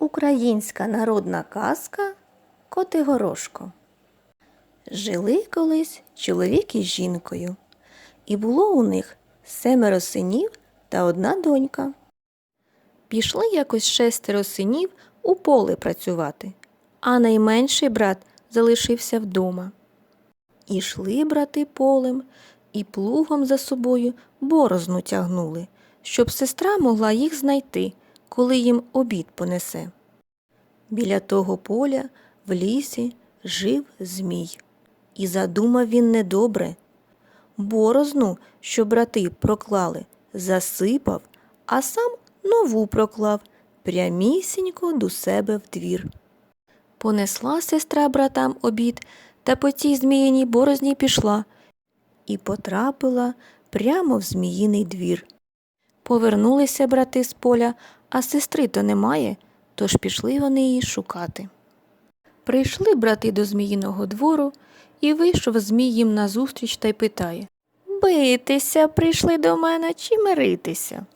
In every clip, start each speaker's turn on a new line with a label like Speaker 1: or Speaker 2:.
Speaker 1: Українська народна казка Котигорошко. Жили колись чоловік із жінкою, і було у них семеро синів та одна донька. Пішли якось шестеро синів у поле працювати, а найменший брат залишився вдома. Ішли брати полем і плугом за собою борозну тягнули, щоб сестра могла їх знайти, коли їм обід понесе. Біля того поля в лісі жив змій, і задумав він недобре. Борозну, що брати проклали, засипав, а сам нову проклав прямісінько до себе в двір. Понесла сестра братам обід та по тій зміїній борозні пішла і потрапила прямо в зміїний двір. Повернулися брати з поля, а сестри то немає, тож пішли вони її шукати. Прийшли брати до зміїного двору, і вийшов змій їм назустріч та й питає Битися прийшли до мене чи миритися?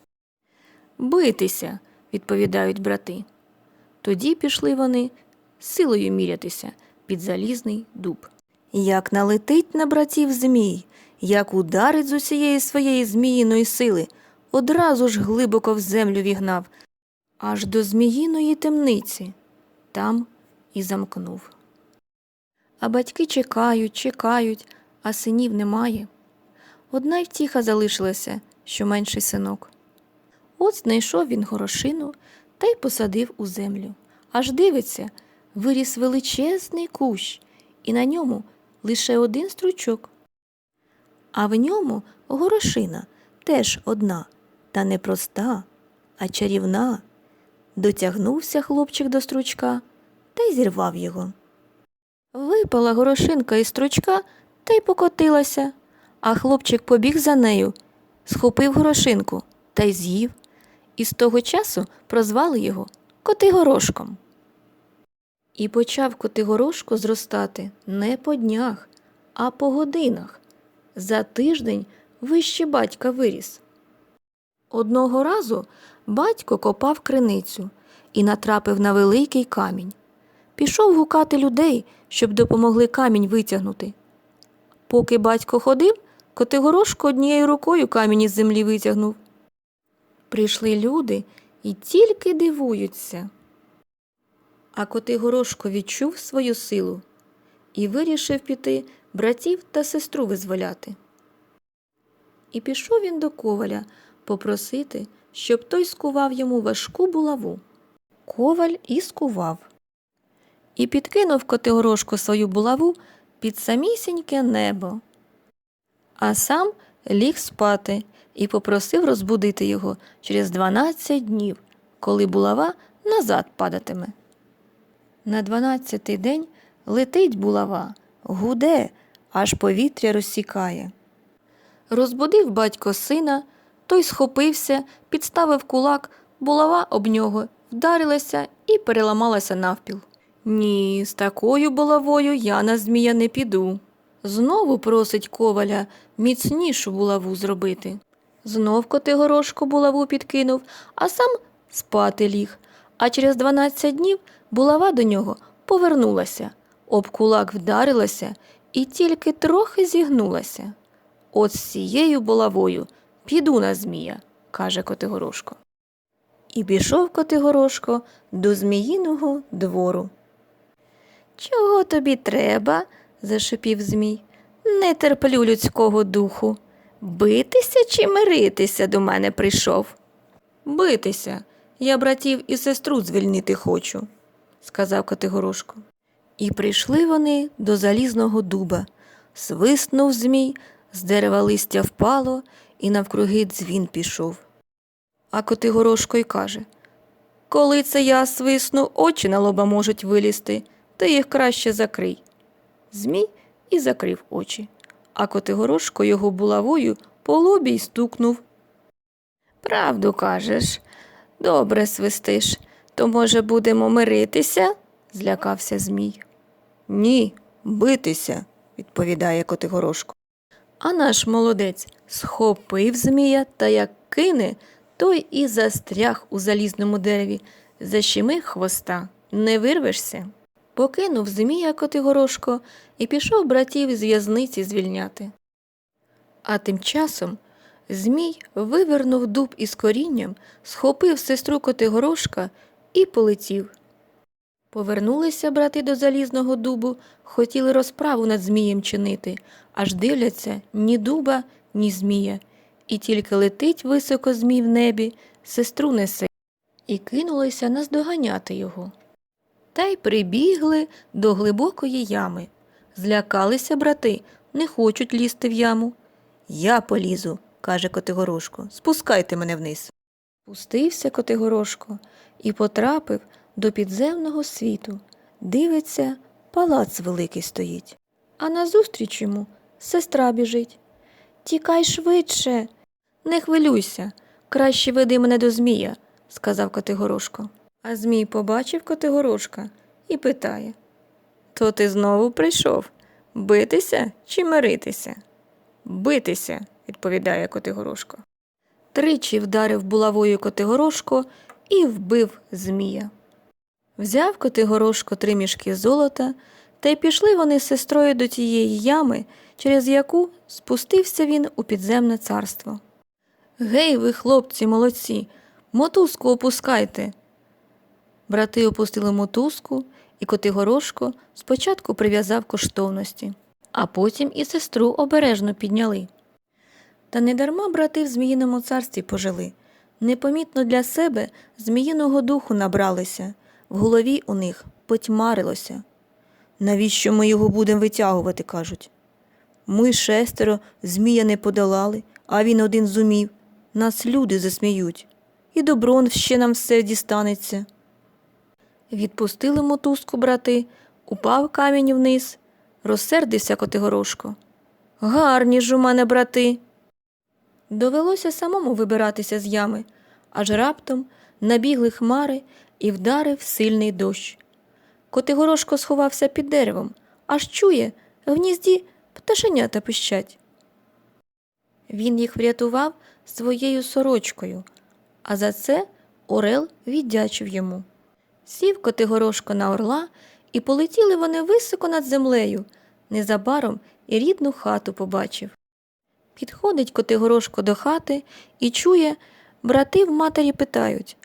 Speaker 1: Битися, відповідають брати. Тоді пішли вони силою мірятися під залізний дуб. Як налетить на братів змій, як ударить з усієї своєї зміїної сили, одразу ж глибоко в землю вігнав, аж до зміїної темниці, там і замкнув. А батьки чекають, чекають, а синів немає. Одна й втіха залишилася, що менший синок. От знайшов він горошину та й посадив у землю. Аж дивиться, виріс величезний кущ, і на ньому лише один стручок. А в ньому горошина теж одна, та не проста, а чарівна. Дотягнувся хлопчик до стручка та й зірвав його. Випала горошинка із стручка та й покотилася, а хлопчик побіг за нею, схопив горошинку та й з'їв, і з того часу прозвали його Котигорошком. І почав Котигорошко зростати не по днях, а по годинах. За тиждень вище батька виріс. Одного разу батько копав криницю і натрапив на великий камінь. Пішов гукати людей, щоб допомогли камінь витягнути. Поки батько ходив, Котигорошко однією рукою камінь із землі витягнув. Прийшли люди і тільки дивуються. А Котигорошко відчув свою силу і вирішив піти братів та сестру визволяти. І пішов він до коваля попросити, щоб той скував йому важку булаву. Коваль і скував. І підкинув Котигорошко свою булаву під самісіньке небо. А сам ліг спати і попросив розбудити його через 12 днів, коли булава назад падатиме. На дванадцятий день летить булава, гуде, аж повітря розсікає. Розбудив батько сина, той схопився, підставив кулак, булава об нього вдарилася і переламалася навпіл. Ні, з такою булавою я на змія не піду. Знову просить коваля міцнішу булаву зробити. Знов Котигорошко булаву підкинув, а сам спати ліг. А через 12 днів булава до нього повернулася, об кулак вдарилася і тільки трохи зігнулася. От з цією булавою піду на змія, каже Котигорошко. І пішов Котигорошко до зміїного двору. Чого тобі треба? зашипів Змій. Не терплю людського духу. Битися чи миритися до мене прийшов? Битися. Я братів і сестру звільнити хочу, сказав Катигорошко. І прийшли вони до залізного дуба. Свиснув змій, з дерева листя впало, і навкруги дзвін пішов. А Котигорошко й каже Коли це я свисну, очі на лоба можуть вилізти, ти їх краще закрий. Змій і закрив очі, а Котигорошко його булавою по лобі й стукнув. Правду кажеш, добре свистиш, то, може, будемо миритися? злякався Змій. Ні, битися, відповідає Котигорошко. А наш молодець схопив Змія та як кине, той і застряг у залізному дереві, Защеми хвоста, не вирвешся. Покинув Змія Котигорошко і пішов братів з в'язниці звільняти. А тим часом Змій вивернув дуб із корінням, схопив сестру Котигорошка і полетів. Повернулися брати до залізного дубу, хотіли розправу над Змієм чинити, аж дивляться ні дуба, ні змія, і тільки летить високо змій в небі, сестру несе, і кинулися наздоганяти його. Та й прибігли до глибокої ями. Злякалися брати, не хочуть лізти в яму. Я полізу, каже Котигорошко, спускайте мене вниз. Пустився Котигорошко і потрапив до підземного світу. Дивиться, палац великий стоїть. А назустріч йому сестра біжить. Тікай швидше. Не хвилюйся, краще веди мене до Змія, сказав Котигорошко. А Змій побачив Котигорошка і питає То ти знову прийшов? Битися чи миритися? Битися, відповідає Котигорошко. Тричі вдарив булавою Котигорошко і вбив Змія. Взяв Котигорошко три мішки золота, та й пішли вони з сестрою до тієї ями, через яку спустився він у підземне царство. Гей, ви, хлопці, молодці, мотузку опускайте. Брати опустили мотузку, і Котигорошко спочатку прив'язав коштовності, а потім і сестру обережно підняли. Та недарма брати в Зміїному царстві пожили. Непомітно для себе зміїного духу набралися, в голові у них потьмарилося. Навіщо ми його будемо витягувати, кажуть. Ми шестеро змія не подолали, а він один зумів. Нас люди засміють, і доброн ще нам все дістанеться. Відпустили мотузку брати, упав камінь вниз, розсердився Котигорошко. Гарні ж у мене брати. Довелося самому вибиратися з ями, аж раптом набігли хмари і вдарив сильний дощ. Котигорошко сховався під деревом, аж чує, в гнізді пташенята пищать. Він їх врятував своєю сорочкою, а за це Орел віддячив йому. Сів Котигорошко на орла, і полетіли вони високо над землею. Незабаром і рідну хату побачив. Підходить Котигорошко до хати і чує, брати в матері питають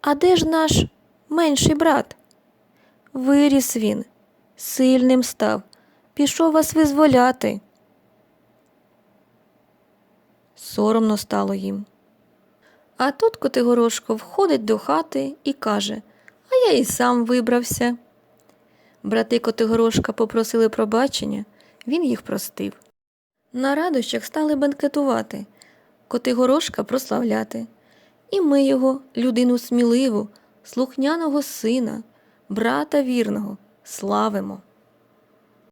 Speaker 1: А де ж наш менший брат? Виріс він, сильним став, пішов вас визволяти. Соромно стало їм. А тут Котигорошко входить до хати і каже А я і сам вибрався. Брати Котигорошка попросили пробачення, він їх простив. На радощах стали бенкетувати, Котигорошка прославляти. І ми його, людину сміливу, слухняного сина, брата вірного, славимо.